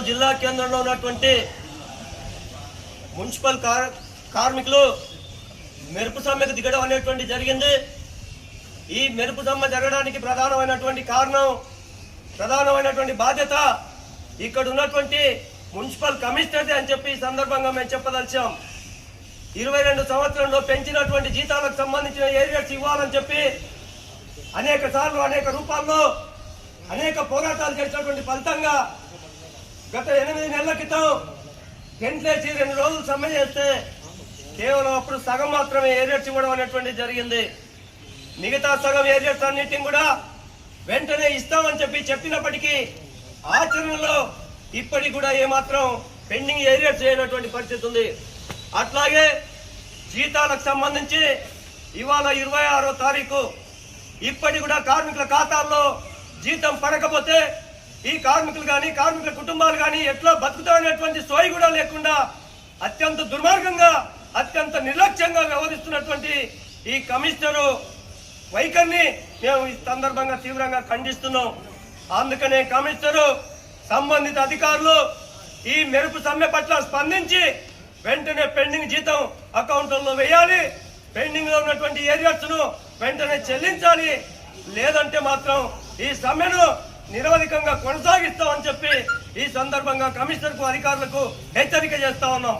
జిల్లా కేంద్రంలో ఉన్నటువంటి మున్సిపల్ కార్- కార్మికులు మెరుపు సమ్మెకు దిగడం అనేటువంటి జరిగింది. ఈ మెరుపు సమ్మె జరగడానికి ప్రధానమైనటువంటి కారణం ప్రధానమైనటువంటి బాధ్యత ఇక్కడ ఉన్నటువంటి మున్సిపల్ కమిషనర్ అని చెప్పి ఈ సందర్భంగా మేము చెప్పదలిచాం. ఇరవై రెండు సంవత్సరంలో పెంచినటువంటి జీతాలకు సంబంధించిన ఏరియాస్ ఇవ్వాలని చెప్పి అనేక సార్లు అనేక రూపాల్లో అనేక పోరాటాలు చేసినటువంటి ఫలితంగా గత ఎనిమిది నెలల క్రితం టెంట్లేసి రెండు రోజులు సమ్మె చేస్తే కేవలం అప్పుడు సగం మాత్రమే ఏరియర్స్ ఇవ్వడం అనేటువంటి జరిగింది. మిగతా సగం ఏరియర్స్ అన్నిటిని కూడా వెంటనే ఇస్తామని చెప్పి చెప్పినప్పటికీ ఆచరణలో ఇప్పటికి కూడా ఏమాత్రం పెండింగ్ ఏరియర్స్ చేయనటువంటి పరిస్థితి ఉంది. అట్లాగే జీతాలకు సంబంధించి ఇవాళ ఇరవై ఆరో తారీఖు ఇప్పటి కూడా కార్మికుల ఖాతాల్లో జీతం పడకపోతే ఈ కార్మికులు కానీ కార్మికుల కుటుంబాలు కానీ ఎట్లా బతుకుతామనేటువంటి సోయి కూడా లేకుండా అత్యంత దుర్మార్గంగా అత్యంత నిర్లక్ష్యంగా వ్యవహరిస్తున్నటువంటి ఈ కమిషనరు వైఖరిని మేము ఈ సందర్భంగా తీవ్రంగా ఖండిస్తున్నాం. అందుకనే కమిషనరు సంబంధిత అధికారులు ఈ మెరుపు సమ్మె పట్ల స్పందించి వెంటనే పెండింగ్ జీతం అకౌంట్లలో వేయాలి. పెండింగ్లో ఉన్నటువంటి ఏరియాస్ను వెంటనే చెల్లించాలి. లేదంటే మాత్రం ఈ సమ్మెను నిరవధికంగా కొనసాగిస్తామని చెప్పి ఈ సందర్భంగా కమిషనర్కు అధికారులకు హెచ్చరిక చేస్తా ఉన్నాం.